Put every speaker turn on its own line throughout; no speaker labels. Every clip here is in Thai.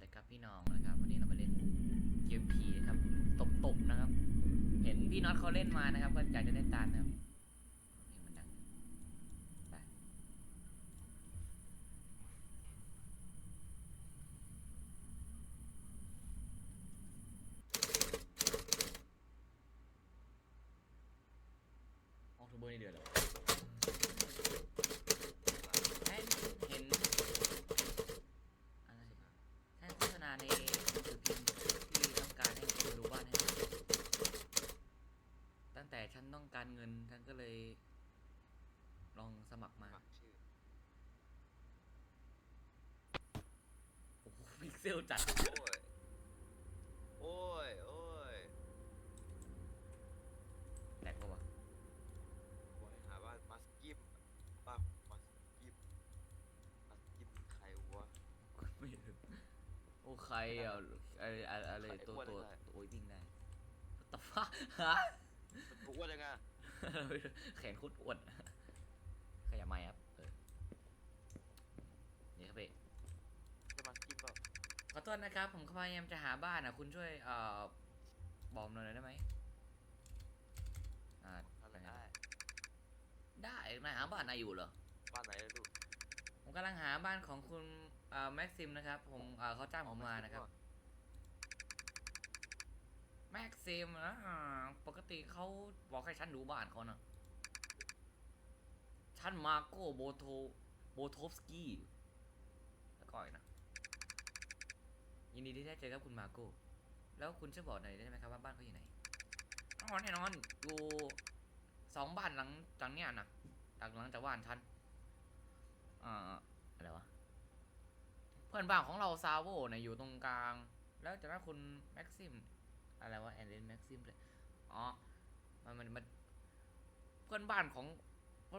ดีครับพี่น้องนะครับ วันนี้เรามาเล่นเกมผีนะครับตบตบๆนะครับ เห็นพี่น็อตเขาเล่นมานะครับ ก็อยากจะเล่นตามนะครับเพลงมันดังไปออกทูเบอร์ในเดือนเหรอแค่เห็นอะไรครับแค่โฆษณาในหนังสือพิมพ์ที่ต้องการให้คนดูบ้านให้หน่อยตั้งแต่ฉันต้องการเงิน ฉันก็เลย ลองสมัครมา
ปักชื่อ
โอ้โหพิก เซลจัด
โอ้ย โอ้ย โอ้ย
แหลกปะวะ
บอยหาว่ามัสกิมป้ามัสกิมมัสกิมใครวะ
ไม่รู้โอ้ใครอะอะไรอะไรอะไร
ใคร
ตัว
อ้วน
ตัว
อะไร
ตัวโอ้ยวิ่งได้ตบฟ้าฮะ
มันถูกว่ายังไง
แขนโคุดอ้วนขยับไม้ครับพี่
จะมัสกิมเปล่า
ขอโทษนะครับ ผมพยายามจะหาบ้านอะ คุณช่วยเอ่อบอกหน่อยได้ไหมอ่า
อะไรได้
ได้นายหาบ้านนายอยู่เหรอ
บ้านไหนเลยลูก
ผมกำลังหาบ้านของคุณเอ่อแม็กซิมนะครับ ผมเอ่อเขาจ้างผมมานะครับ แม็กซิมนะอ่าปกติเขาบอกให้ฉันดูบ้านเขานะฉันมาโกโบโทโบโทฟสกี้แล้วก็อีกนะ ยินดีที่ได้เจอกับคุณมาโก้แล้วคุณช่วยบอกหน่อยได้ไหมครับว่าบ้านเขาอยู่ไหนอ๋อแน่นอนอยู่สองบ้านหลังจากเนี้ยนะหลังหลังจากบ้านฉันอ่าอะไรวะเพื่อนบ้านของเราซาโวเนี่ยอยู่ตรงกลาง แล้วจากนั้นคุณแม็กซิมอะไรวะแอนเดนแม็กซิมเลยอ๋อมันมันมันเพื่อนบ้านของ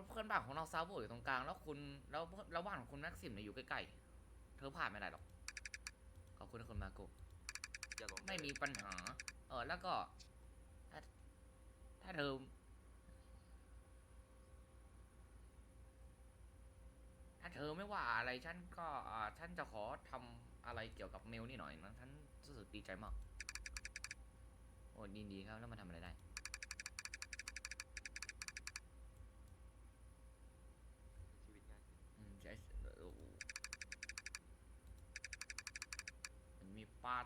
เพื่อนบ้านของเราซาโวอยู่ตรงกลาง แล้วคุณแล้วแล้วบ้านของคุณแม็กซิมเนี่ยอยู่ใกล้ๆเธอผ่านไม่ได้หรอก อบคุณนะคุณมาโก
อย่าหลง
ไม่มีปัญหา เออ แล้วก็ ถ้าถ้าเธอถ้าเธอไม่ว่าอะไรฉันก็อ่าฉันจะขอทำอะไรเกี่ยวกับเมลนี่หน่อยนะฉันรู้สึกดีใจมาก โอ้ดีดีครับ แล้วมาทำอะไรได้
ชีวิตง่ายขึ้น
อืมใช่โอ้โหมันมีปาด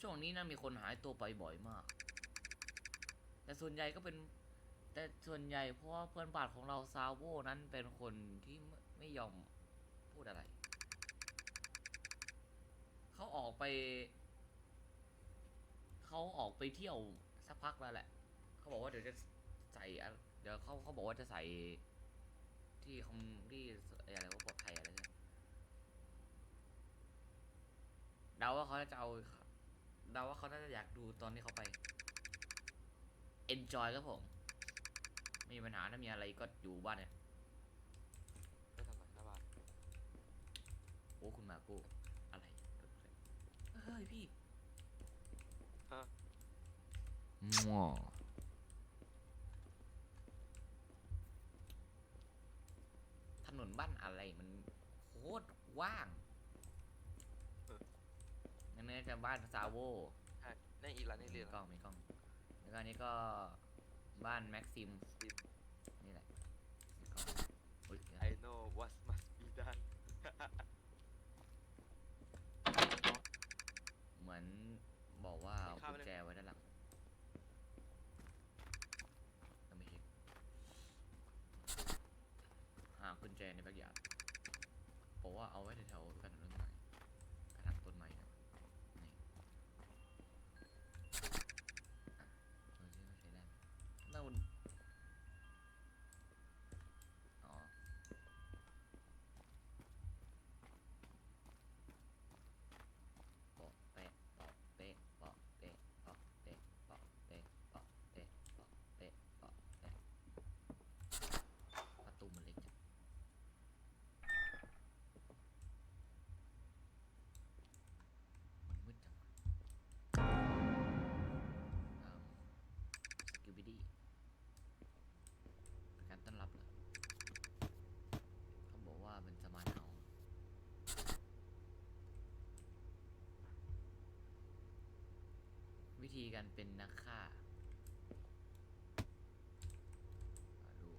ช่วงนี้นะมีคนหายตัวไปบ่อยมาก แต่ส่วนใหญ่ก็เป็น แต่ส่วนใหญ่เพราะว่าเพื่อนบานของเราซาโวนั้นเป็นคนที่ไม่ยอมพูดอะไร เขาออกไป เขาออกไปเที่ยวสักพักแล้วแหละ เขาบอกว่าเดี๋ยวจะใส่ เดี๋ยวเขาเขาบอกว่าจะใส่ที่คอมที่อะไรว่าปลอดภัยอะไรเนี่ยเดาว่าเขาจะเอาเดาว่าเขาน่าจะอยากดูตอนที่เขาไป enjoy ครับผม ไม่มีปัญหาถ้ามีอะไรก็อยู่บ้านเนี่ย
ไม่ทำอะไรหน้าบ้าน
โอ้คุณมาโก้อะไรเฮ้ยพี่
ฮะ
มัวถนนบ้านอะไรมันโคตรว่าง นั่นน่าจะบ้านซาโว
ใช่ในอีกร้านนี่เรียน
มีกล้องมีกล้อง แล้วก็อันนี้ก็บ้านแม็กซิม
ซิม
นี่แหละแล้วก็อุ๊ยเดี๋ยว
I know what must
ธีการเป็นนักฆ่าดู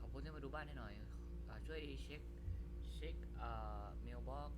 ขอบคุณที่มาดูบ้านให้หน่อย ช่วยเช็ค เช็คเมลบ็อก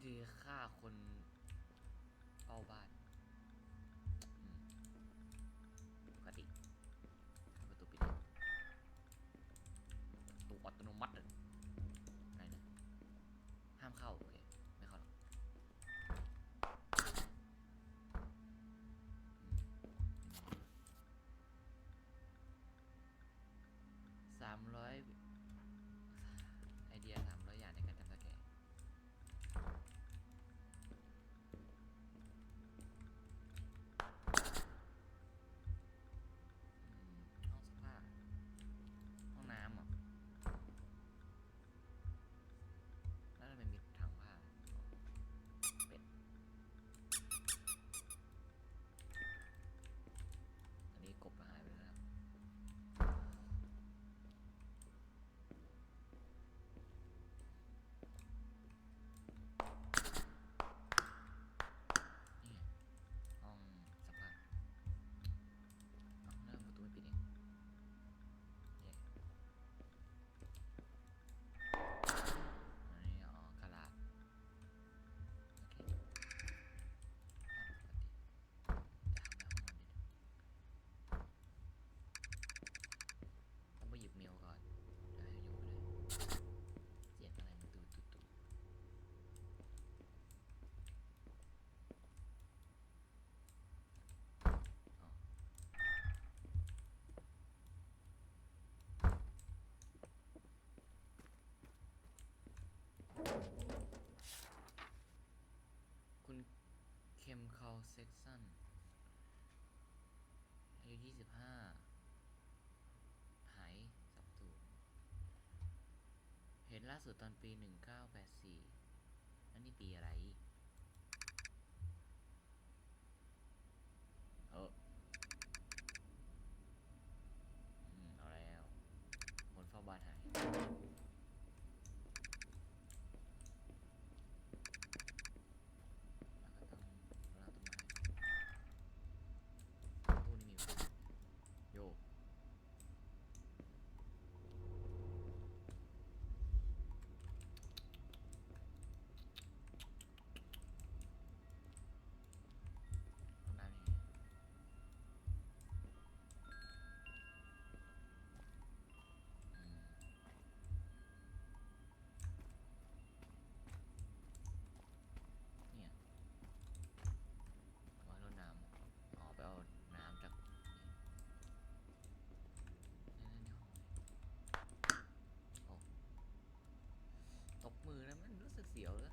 วิธีฆ่าคนเฝ้าบ้านปกติประตูปิดประตูอัตโนมัติอะไรนะ ห้ามเข้า อลเซ็กซันอายุยี่สิบห้าหายสับถูเห็นล่าสุดตอนปีหนึ่งเก้าแปดสี่นั่นนี้ปีอะไร มือนะมันรู้สึกเสียวเลย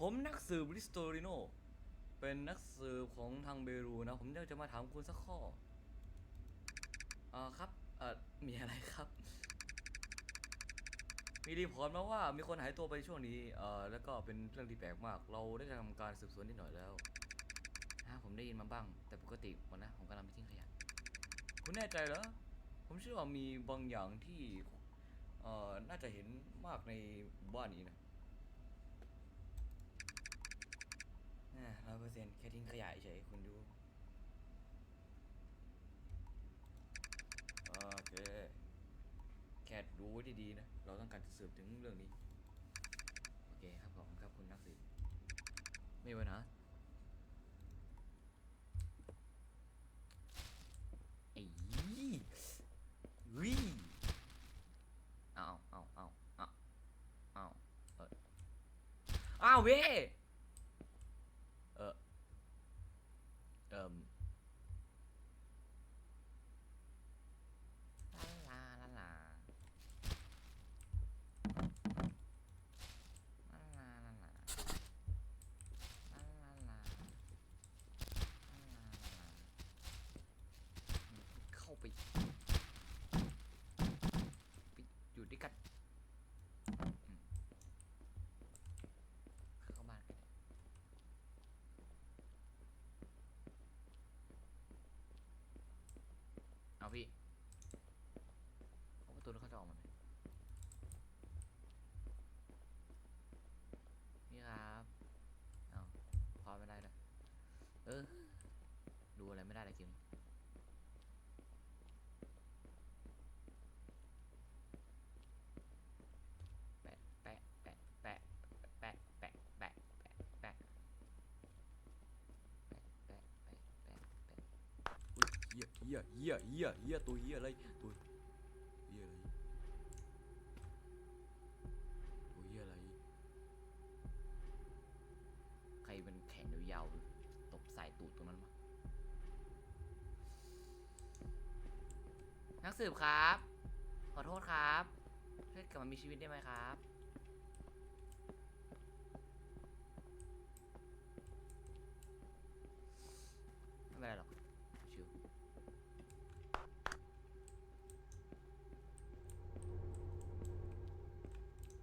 ผมนักสืบบริสโตริโน เป็นนักสืบของทางเบรูนะ ผมจะมาถามคุณสักข้ออ่าครับอ่ามีอะไรครับ มีรีพอร์ตมาว่ามีคนหายตัวไปช่วงนี้เอ่อแล้วก็เป็นเรื่องที่แปลกมาก เราได้ทำการสืบสวนนิดหน่อยแล้วฮะผมได้ยินมาบ้าง แต่ปกติหมดนะ ผมกำลังไปทิ้งขยะคุณแน่ใจเหรอ ผมเชื่อว่ามีบางอย่างที่เอ่อน่าจะเห็นมากในบ้านนี้นะ อ่าร้อยเปอร์เซ็นต์แค่ทิ้งขยะเฉยคุณดู โอเค แค่รู้ดีๆนะ เราต้องการจะสืบถึงเรื่องนี้ โอเคครับผมครับคุณนักสืบไม่วะนะเอ้ยวิเอาเอาเอาเอาเอาเอาเอาเว้ หี้ยเหี้ยเหี้ยเหี้ยเฮียตัวเหี้ยอะไรตัวเหี้ยอะไรตัวเหี้ยอะไร ใครเป็นแขนยาวๆตบใส่ตูดตรงนั้นมานักสืบครับ ขอโทษครับช่วยกลับมามีชีวิตได้ไหมครับไม่เป็นไรหรอก ชิว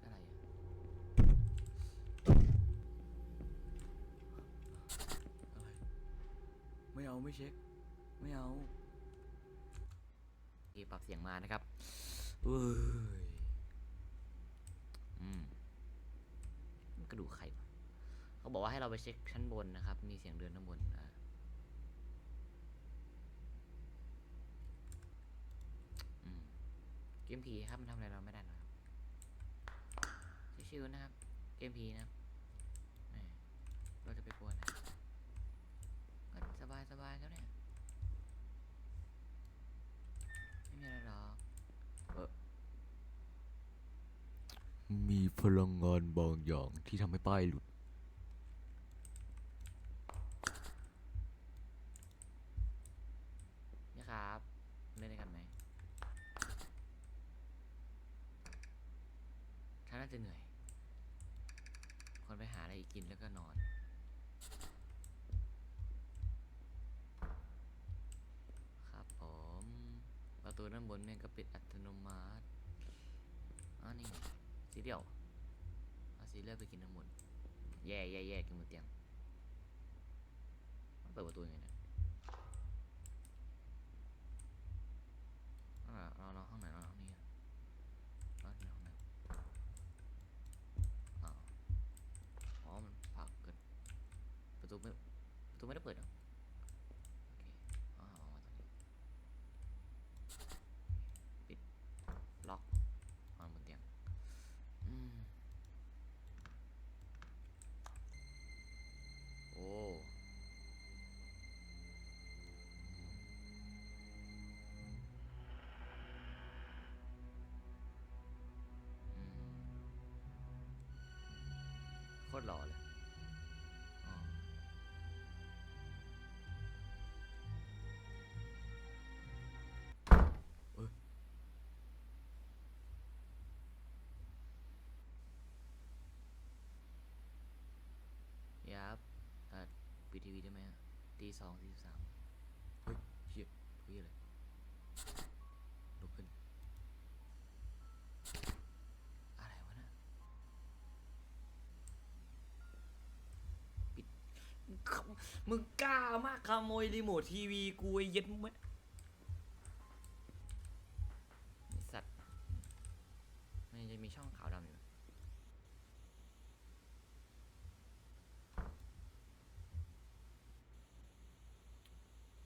อะไรอะ อะไร ไม่เอาไม่เช็ค ไม่เอาโอเคปรับเสียงมานะครับเอ้ยอืมมันกระดูกใครวะเขาบอกว่าให้เราไปเช็คชั้นบนนะครับ มีเสียงเดินข้างบนอ่าอืมเกมผีครับมันทำอะไรเราไม่ได้หรอกครับชิวๆนะครับ เกมผีนะครับแหมเราจะไปกลัวนะก็ สบายสบายแล้วเนี่ย ไม่มีอะไรหรอกเออมีพลังงานบางอย่างที่ทำให้ป้ายหลุด นี่ครับ เล่นด้วยกันไหมฉันน่าจะเหนื่อย คนไปหาอะไรกินแล้วก็นอน ครับผมประ ตูด้านบนเนี่ยก็ปิดอัตโนมัติอ๋อนี่สีเดียวเอาสีเลือดไปกินน้ำมนต์แย่แย่แย่กินบนเตียงเปิดประตูยังไงเนี่ยอ่าเราเราห้องไหน ตรหล่อเลยอ๋อเอ้ยยับอะปิดทีวีได้ไหมอะตีสองสี่สามเฮ้ยเชี่ยทุยอะไรลุกขึ้น อะไรวะน่ะปิด มึงกล้ามากขโมยรีโมททีวีกูไอ้เย็ดมึงไอสัตว์มันยังจะมีช่องขาวดำอยู่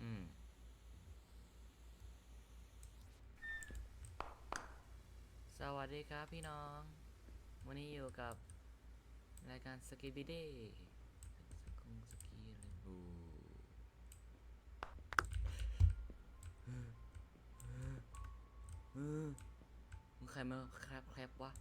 อืมสวัสดีครับพี่น้อง วันนี้อยู่กับรายการสกีบิเดสกงสกีอะไรโอ้ เออมึงใครมาแครบแครบวะ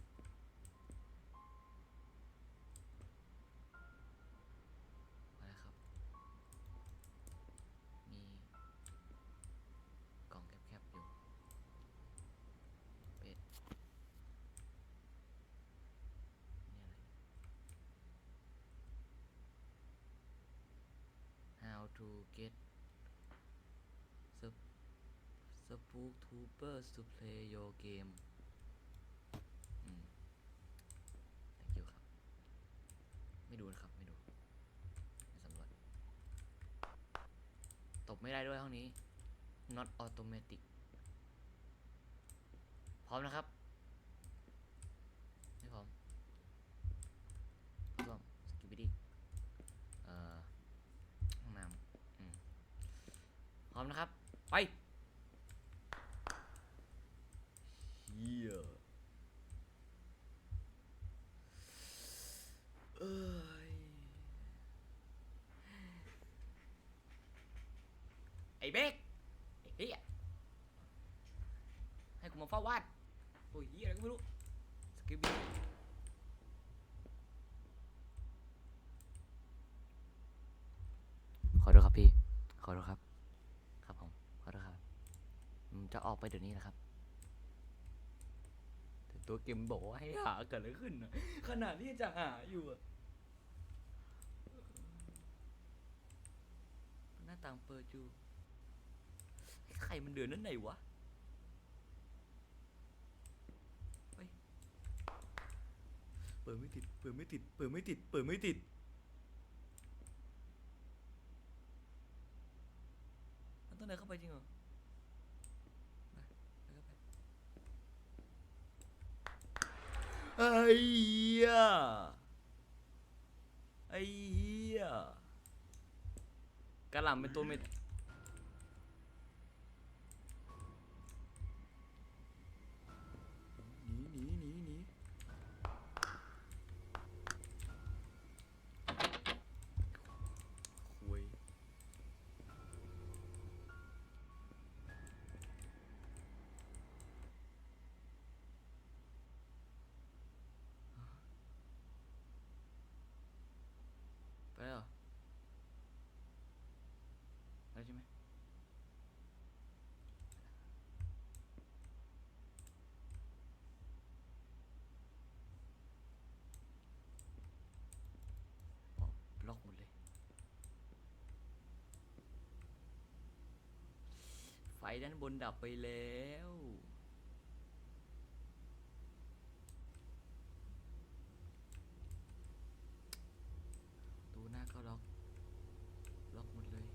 spooktubers to play your game อืม thank you ครับ ไม่ดูนะครับ ไม่ดูไม่สำรวจ ตบไม่ได้ด้วยห้องนี้ not automatic พร้อมนะครับ ไม่พร้อมร่วมสกิปปี้เอ่อห้องน้ำพร้อมนะครับ ไปเฮี ยเอ้ยไอ้เบกไอ้เฮียให้กูมาเฝ้าวาดโอ้ยเฮียอะไรก็ไม่รู้สกิปปี้ขอโทษครับพี่ ขอโทษครับ ครับผม ขอโทษครับอืมจะออกไปเดี๋ยวนี้นะครับแตัวเกมบอกว่าให้หาเกิดอะไรขึ้นนะขนาดที่จะหาอยู่อะหน้าต่างเปิดอยู่ใครมันเดินนั่นไหนวะเปิดไม่ติด เปิดไม่ติด เปิดไม่ติด เปิดไม่ติด มันต้องเดินเข้าไปจริงเหรอ ไปเดินเข้าไป ไอ้เหี้ยไอ้เหี้ยกระหล่ำเป็นตัวเม็ด ด้านบนดับไปแล้วตูหน้าก็ล็อก ล็อกหมดเลย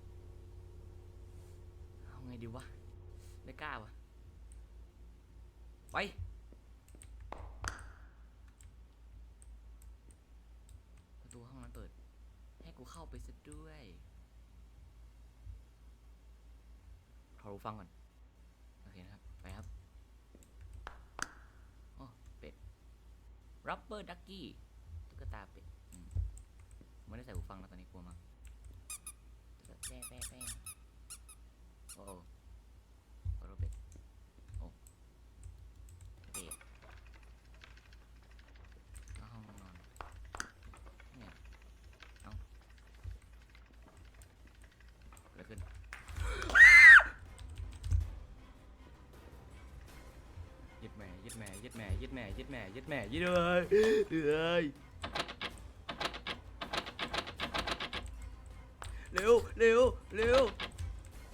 เอาไงดีวะ ไม่กล้าวะไปประตูห้องนั้นเปิด ให้กูเข้าไปซะด้วย ขอ รูฟังก่อน โอเคนะครับ ไปครับโอ้เป็ดรับเบอร์ดักกี้ตุ๊กตาเป็ดไม่ได้ใส่หูฟังแล้วตอนนี้กลัวมากแป้แป้แป้โอ้โอ้โทษเป็ด โอ้เป็ดเข้าห้องนอนนี่ไง ยึด แม่ยึดแม่ยึดเลยเอ้ยเร็วเร็วเร็ว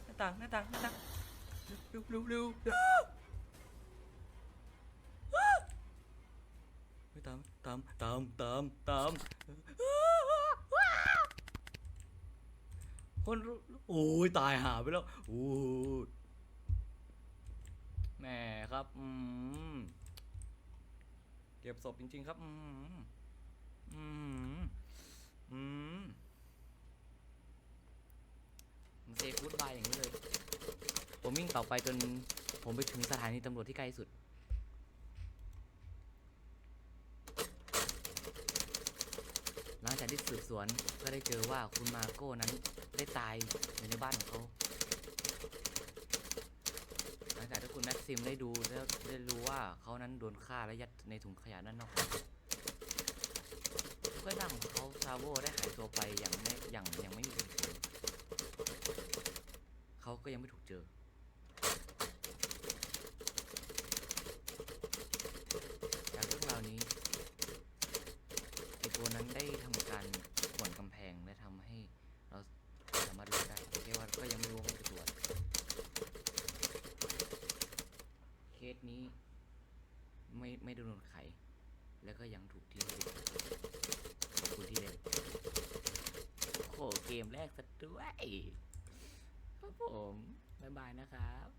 หน้าต่างหน้าต่างหน้าต่างเร็วเร็วเร็วเร็วตามตามตามตามตามคนโอ้ยตายหาไปแล้วโอ้ยแหม่ครับ อืม เก็บศพจริง ๆ ครับ อืมอืมอืมมันเซฟฟูดบายอย่างนี้เลย ผมวิ่งต่อไปจนผมไปถึงสถานีตำรวจที่ใกล้สุด หลังจากที่สืบสวนก็ได้เจอว่าคุณมาโก้นั้นได้ตายอยู่ในบ้านของเขา คุณแม็กซิมได้ดูแล้วได้รู้ว่าเขานั้นโดนฆ่าและยัดในถุงขยะนั่นนอกเพื่อนร่งของเขาซาโวได้หายตัวไปอย่างไม่อย่างยังไม่มีเหตุผลเขาก็ยังไม่ถูกเจอ จากเรื่องราวนี้ไอตัวนั้นได้ทำการขวนกำแพงและทำให้เราสามารถรู้ได้แค่ว่าก็ยังไม่รู้ว่ามันคือตัวอะไรเคสนี้ไม่ไม่ได้โดนไข แล้วก็ยังถูกทิ้งอยู่ขอบคุณที่เล่นโอ้โหเกมแรกซะ ด้วยครับผม บ๊ายบายนะครับ